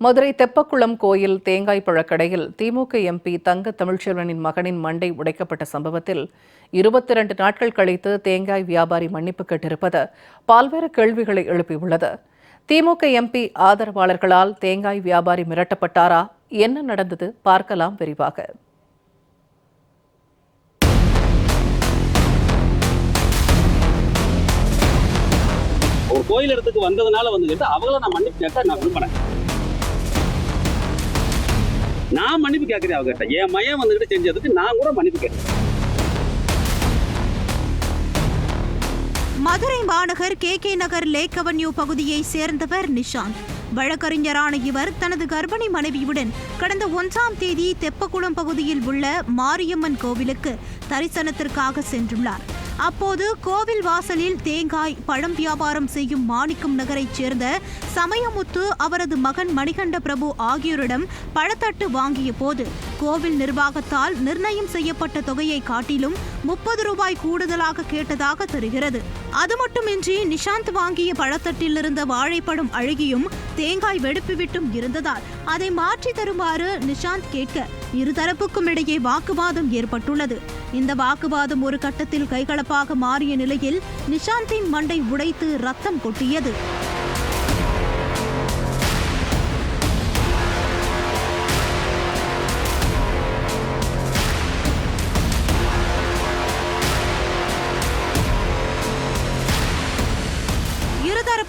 மதுரை தெப்பக்குளம் கோயில் தேங்காய் பழக்கடையில் திமுக எம்பி தங்க தமிழ்ச்செல்வனின் மகனின் மண்டை உடைக்கப்பட்ட சம்பவத்தில் இருபத்தி இரண்டு நாட்கள் கழித்து தேங்காய் வியாபாரி மன்னிப்பு கேட்டிருப்பது பல்வேறு கேள்விகளை எழுப்பியுள்ளது. திமுக எம்பி ஆதரவாளர்களால் தேங்காய் வியாபாரி மிரட்டப்பட்டாரா? என்ன நடந்தது? பார்க்கலாம் விரிவாக. ஒரு கோயில் இடத்துக்கு வந்ததுனால வந்து அவங்கள நான் மன்னிப்பு கேட்க நான் விரும்புறேன். நான் மன்னிப்பு கேட்கிறேன் அவகிட்ட. என் மையம் வந்துகிட்டு செஞ்சதுக்கு நான் கூட மன்னிப்பு கேட்கிறேன் மதுரை மாநகர் K K Nagar lake avenue பகுதியை சேர்ந்தவர் நிஷாந்த். வழக்கறிஞரான இவர் தனது கர்ப்பிணி மனைவியுடன் கடந்த ஒன்றாம் தேதி தெப்பக்குளம் பகுதியில் உள்ள மாரியம்மன் கோவிலுக்கு தரிசனத்திற்காக சென்றுள்ளார். அப்போது கோவில் வாசலில் தேங்காய் பழம் வியாபாரம் செய்யும் மாணிக்கம் நகரைச் சேர்ந்த சமயமுத்து அவரது மகன் மணிகண்ட பிரபு ஆகியோரிடம் பழத்தட்டு வாங்கிய போது கோவில் நிர்வாகத்தால் நிர்ணயம் செய்யப்பட்ட தொகையை காட்டிலும் முப்பது ரூபாய் கூடுதலாக கேட்டதாக தெரிகிறது. அது மட்டுமின்றி நிஷாந்த் வாங்கிய பழத்தட்டில் இருந்த வாழைப்பழம் அழுகியும் தேங்காய் வெடுப்பிவிட்டும் இருந்ததால் அதை மாற்றி தருமாறு நிஷாந்த் கேட்க இருதரப்புக்கும் இடையே வாக்குவாதம் ஏற்பட்டுள்ளது. இந்த வாக்குவாதம் ஒரு கட்டத்தில் கைகலப்பாக மாறிய நிலையில் நிஷாந்தின் மண்டை உடைத்து ரத்தம் கொட்டியது.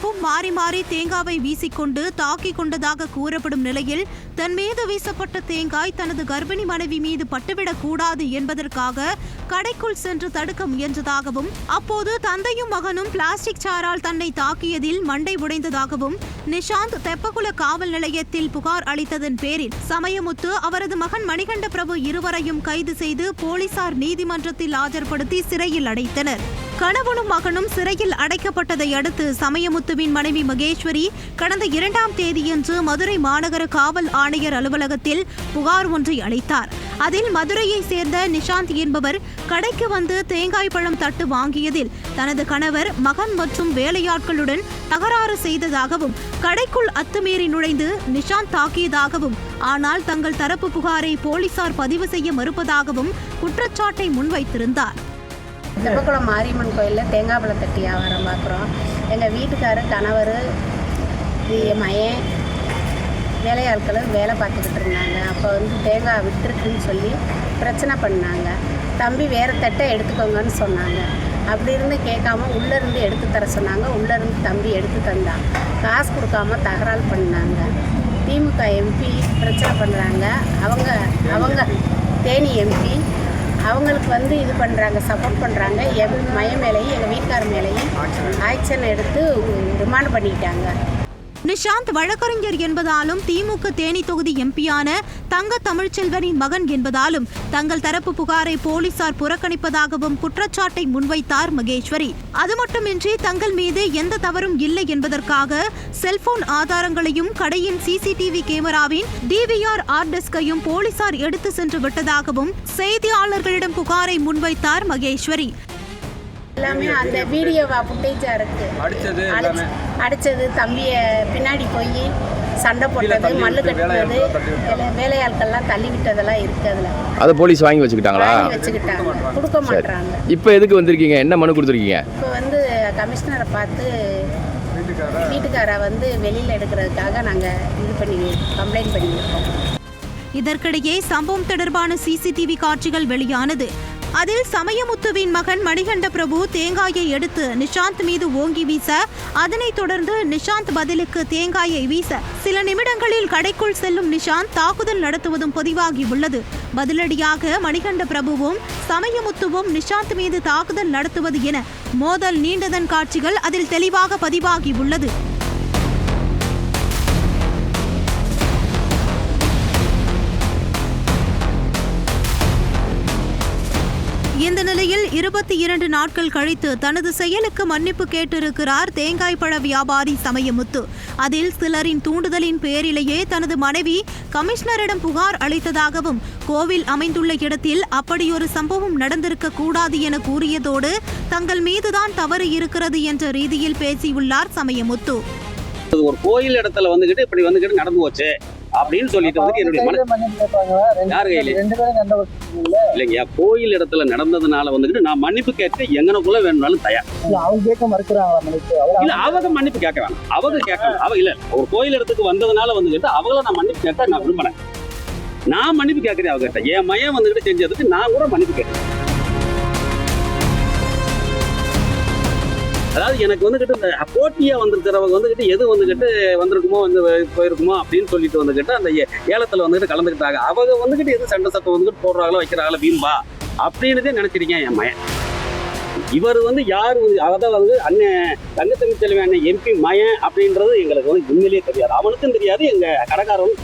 இருதரப்பும் மாறி மாறி தேங்காவை வீசிக்கொண்டு தாக்கிக் கொண்டதாக கூறப்படும் நிலையில் தன் மீது வீசப்பட்ட தேங்காய் தனது கர்ப்பிணி மனைவி மீது பட்டுவிடக் கூடாது என்பதற்காக கடைக்குள் சென்று தடுக்க முயன்றதாகவும் அப்போது தந்தையும் மகனும் பிளாஸ்டிக் சாரால் தன்னை தாக்கியதில் மண்டை உடைந்ததாகவும் நிஷாந்த் தெப்பகுல காவல் நிலையத்தில் புகார் அளித்ததன் பேரில் சமயமுத்து அவரது மகன் மணிகண்ட பிரபு இருவரையும் கைது செய்து போலீசார் நீதிமன்றத்தில் ஆஜர்படுத்தி சிறையில் அடைத்தனர். கணவனும் மகனும் சிறையில் அடைக்கப்பட்டதை அடுத்து சமயமுத்துவின் மனைவி மகேஸ்வரி கடந்த இரண்டாம் தேதியன்று மதுரை மாநகர காவல் ஆணையர் அலுவலகத்தில் புகார் ஒன்றை அளித்தார். அதில் மதுரையை சேர்ந்த நிஷாந்த் என்பவர் கடைக்கு வந்து தேங்காய் பழம் தட்டு வாங்கியதில் தனது கணவர் மகன் மற்றும் வேலையாட்களுடன் தகராறு செய்ததாகவும் கடைக்குள் அத்துமீறி நுழைந்து நிஷாந்த் தாக்கியதாகவும் ஆனால் தங்கள் தரப்பு புகாரை போலீசார் பதிவு செய்ய மறுப்பதாகவும் குற்றச்சாட்டை முன்வைத்திருந்தார். தெப்பக்குளம் மாரியம்மன் கோயிலில் தேங்காய் பழம் தட்டி வியாபாரம் பார்க்குறோம். எங்கள் வீட்டுக்காரர் கணவர் மயன் வேலையாட்களும் வேலை பார்த்துக்கிட்டு இருந்தாங்க. அப்போ வந்து தேங்காய் விட்டுருக்குன்னு சொல்லி பிரச்சனை பண்ணாங்க. தம்பி வேறு தட்டை எடுத்துக்கோங்கன்னு சொன்னாங்க. அப்படி இருந்து கேட்காம உள்ளேருந்து எடுத்து தர சொன்னாங்க. உள்ளேருந்து தம்பி எடுத்து தந்தான் காசு கொடுக்காம தகராறு பண்ணாங்க. திமுக எம்பி பிரச்சனை பண்ணுறாங்க அவங்க அவங்க தேனி எம்பி அவங்களுக்கு வந்து இது பண்ணுறாங்க சப்போர்ட் பண்ணுறாங்க என் மயம் மேலேயும் எங்கள் வீட்டுக்கார மேலேயும் ஆக்ஷன் எடுத்து ரிமாண்ட் பண்ணிக்கிட்டாங்க நிஷாந்த் வழக்கறிஞர் என்பதாலும் திமுக தேனி தொகுதி எம்பியான தங்க தமிழ்ச்செல்வனின் மகன் என்பதாலும் தங்கள் தரப்பு புகாரை போலீசார் புறக்கணிப்பதாகவும் குற்றச்சாட்டை முன்வைத்தார் மகேஸ்வரி. அது மட்டுமின்றி தங்கள் மீது எந்த தவறும் இல்லை என்பதற்காக செல்போன் ஆதாரங்களையும் கடையின் சிசிடிவி கேமராவின் டிவிஆர் ஆர்டெஸ்கையும் போலீசார் எடுத்து சென்று விட்டதாகவும் செய்தியாளர்களிடம் புகாரை முன்வைத்தார் மகேஸ்வரி. எல்லாமே அந்த வீடியோ ஃபுட்டேஜாக இருக்கு. அடிச்சது அடிச்சு அடிச்சது தம்பியை பின்னாடி போய் சண்டை போட்டது மல்லு கட்டினது வேலை- வேலையாட்கள்லாம் தள்ளி விட்டதெல்லாம் இருக்கு அதில். அதை போலீஸ் வாங்கி வச்சுக்கிட்டாங்களா? வாங்கி வச்சுக்கிட்டாங்க. கொடுக்க மாட்டாங்க இப்போ எதுக்கு வந்திருக்கீங்க? என்ன மனு கொடுத்துருக்கீங்க? இப்போ வந்து கமிஷனரை பார்த்து வீட்டுக்காரை வந்து வெளியில் எடுக்கிறதுக்காக நாங்கள் இது பண்ணி கம்ப்ளைண்ட் பண்ணியிருக்கோம். இதற்கிடையே சம்பவம் தொடர்பான சிசிடிவி காட்சிகள் வெளியானது. அதில் சமயமுத்துவின் மகன் மணிகண்ட பிரபு தேங்காயை எடுத்து நிஷாந்த் மீது ஓங்கி வீச அதனைத் தொடர்ந்து நிஷாந்த் பதிலுக்கு தேங்காயை வீச சில நிமிடங்களில் கடைக்குள் செல்லும் நிஷாந்த் தாக்குதல் நடத்துவதும் பதிவாகி உள்ளது. பதிலடியாக மணிகண்ட பிரபுவும் சமயமுத்துவும் நிஷாந்த் மீது தாக்குதல் நடத்துவது என மோதல் நீண்டதன் காட்சிகள் அதில் தெளிவாக பதிவாகி உள்ளது. இந்த நிலையில் இருபத்தி இரண்டு நாட்கள் கழித்து தனது செயலுக்கு மன்னிப்பு கேட்டிருக்கிறார் தேங்காய் பழ வியாபாரி சமயமுத்து. அதில் சிலரின் தூண்டுதலின் பேரிலேயே தனது மனைவி கமிஷனரிடம் புகார் அளித்ததாகவும் கோவில் அமைந்துள்ள இடத்தில் அப்படியொரு சம்பவம் நடந்திருக்க கூடாது என கூறியதோடு தங்கள் மீதுதான் தவறு இருக்கிறது என்ற ரீதியில் பேசியுள்ளார் சமயமுத்து. ஒரு கோயில் இடத்துல வந்துகிட்டு இப்படி வந்துகிட்டு நடந்து போச்சு அப்படின்னு சொல்லிட்டு வந்து என்னுடைய மன யார் கையில? இல்லைங்கய்யா கோயில் இடத்துல நடந்ததுனால வந்துகிட்டு நான் மன்னிப்பு கேட்க எங்கனக்குள்ள வேணும்னாலும் தயார். அவங்க கேட்க அவங்க இல்ல அவங்க மன்னிப்பு கேட்க வேணாம் அவங்க கேட்க வேணாம். அவ இல்ல ஒரு கோயில் இடத்துக்கு வந்ததுனால வந்துகிட்டு அவங்கள நான் மன்னிப்பு கேட்க நான் விரும்புறேன். நான் மன்னிப்பு கேட்கறேன் அவகிட்ட என் மயன் வந்துகிட்டு செஞ்சதுக்கு நான் கூட மன்னிப்பு கேட்கிறேன். அதாவது எனக்கு வந்துகிட்டு இந்த போட்டியா வந்திருக்கிறவங்க வந்துகிட்டு எது வந்துகிட்டு வந்திருக்குமோ வந்து போயிருக்குமோ அப்படின்னு சொல்லிட்டு வந்துகிட்டு அந்த ஏ- ஏலத்துல வந்துகிட்டு கலந்துக்கிட்டாங்க. அவங்க வந்துகிட்டு எது சண்டை சத்தம் வந்துகிட்டு போடுறாங்களோ வைக்கிறாங்களோ வீம்பா அப்படின்னதே நினைச்சிருக்கேன் என் மயன் இவர் வந்து யார் வந்து அண்ணன் தங்கத்தமிழ் செல்வி அண்ணன் எம்பி மயன் அப்படின்றது எங்களுக்கு வந்து உண்மையிலேயே தெரியாது. அவனுக்கும் தெரியாது எங்க கடைக்காரனும்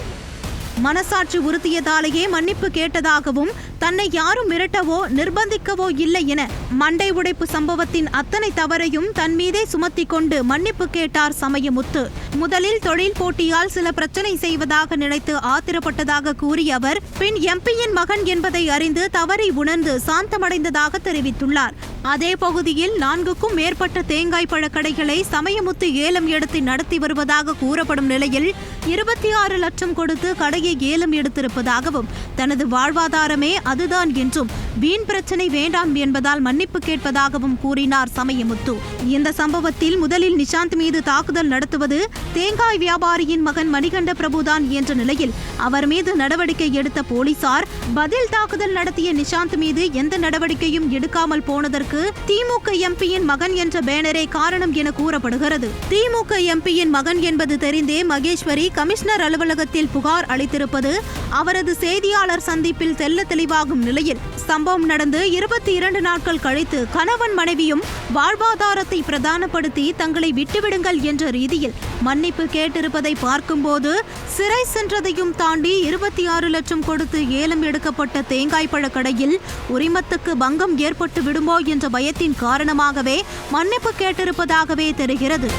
மனசாட்சி உறுத்தியதாலேயே மன்னிப்பு கேட்டதாகவும் தன்னை யாரும் மிரட்டவோ நிர்பந்திக்கவோ இல்லை என மண்டை உடைப்பு சம்பவத்தின் அத்தனை தவறையும் தன் மீதே சுமத்தி கொண்டு மன்னிப்பு கேட்டார் சமயமுத்து. முதலில் தொழில் போட்டியால் சில பிரச்சனை செய்வதாக நினைத்து ஆத்திரப்பட்டதாக கூறிய அவர் பின் எம்பியின் மகன் என்பதை அறிந்து தவறை உணர்ந்து சாந்தமடைந்ததாக தெரிவித்துள்ளார். அதே பகுதியில் நான்குக்கும் மேற்பட்ட தேங்காய் பழ கடைகளை சமயமுத்து ஏலம் எடுத்து நடத்தி வருவதாக கூறப்படும் நிலையில் இருபத்தி ஆறு லட்சம் கொடுத்து கடையை ஏலம் எடுத்திருப்பதாகவும் தனது வாழ்வாதாரமே அதுதான் என்றும் வீண் பிரச்சனை வேண்டாம் என்பதால் மன்னிப்பு கேட்பதாகவும் கூறினார் சமயமுத்து. இந்த சம்பவத்தில் முதலில் நிஷாந்த் மீது தாக்குதல் நடத்துவது தேங்காய் வியாபாரியின் மகன் மணிகண்ட பிரபுதான் என்ற நிலையில் அவர் மீது நடவடிக்கை எடுத்த போலீசார் பதில் தாக்குதல் நடத்திய நிஷாந்த் மீது எந்த நடவடிக்கையும் எடுக்காமல் போனதற்கு திமுக எம்பியின் மகன் என்ற பேனரே காரணம் என கூறப்படுகிறது. திமுக எம்பியின் மகன் என்பது தெரிந்தே மகேஸ்வரி கமிஷனர் அலுவலகத்தில் புகார் அளித்திருப்பது அவரது செய்தியாளர் சந்திப்பில் தெல்ல தெளிவாகும் நிலையில் சம்பவம் நடந்து இருபத்தி இரண்டு நாட்கள் கழித்து கணவன் மனைவியும் வாழ்வாதாரத்தை பிரதானப்படுத்தி தங்களை விட்டுவிடுங்கள் என்ற ரீதியில் மன்னிப்பு கேட்டிருப்பதை பார்க்கும்போது சிறை சென்றதையும் தாண்டி இருபத்தி ஆறு லட்சம் கொடுத்து ஏலம் எடுக்கப்பட்ட தேங்காய் பழ கடையில் உரிமத்துக்கு பங்கம் ஏற்பட்டு விடுமோ என்ற பயத்தின் காரணமாகவே மன்னிப்பு கேட்டிருப்பதாகவே தெரிகிறது.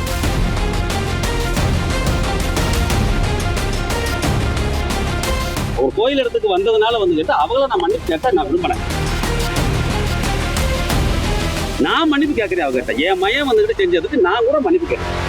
ஒரு கோயில் இடத்துக்கு வந்ததுனால வந்துகிட்டு அவங்கள நான் மன்னிப்பு கேட்க நான் விரும்பினேன் நான் மன்னிப்பு கேட்கறேன் அவகிட்ட என் மயம் வந்துகிட்டு செஞ்சதுக்கு நான் கூட மன்னிப்பு கேட்கிறேன்.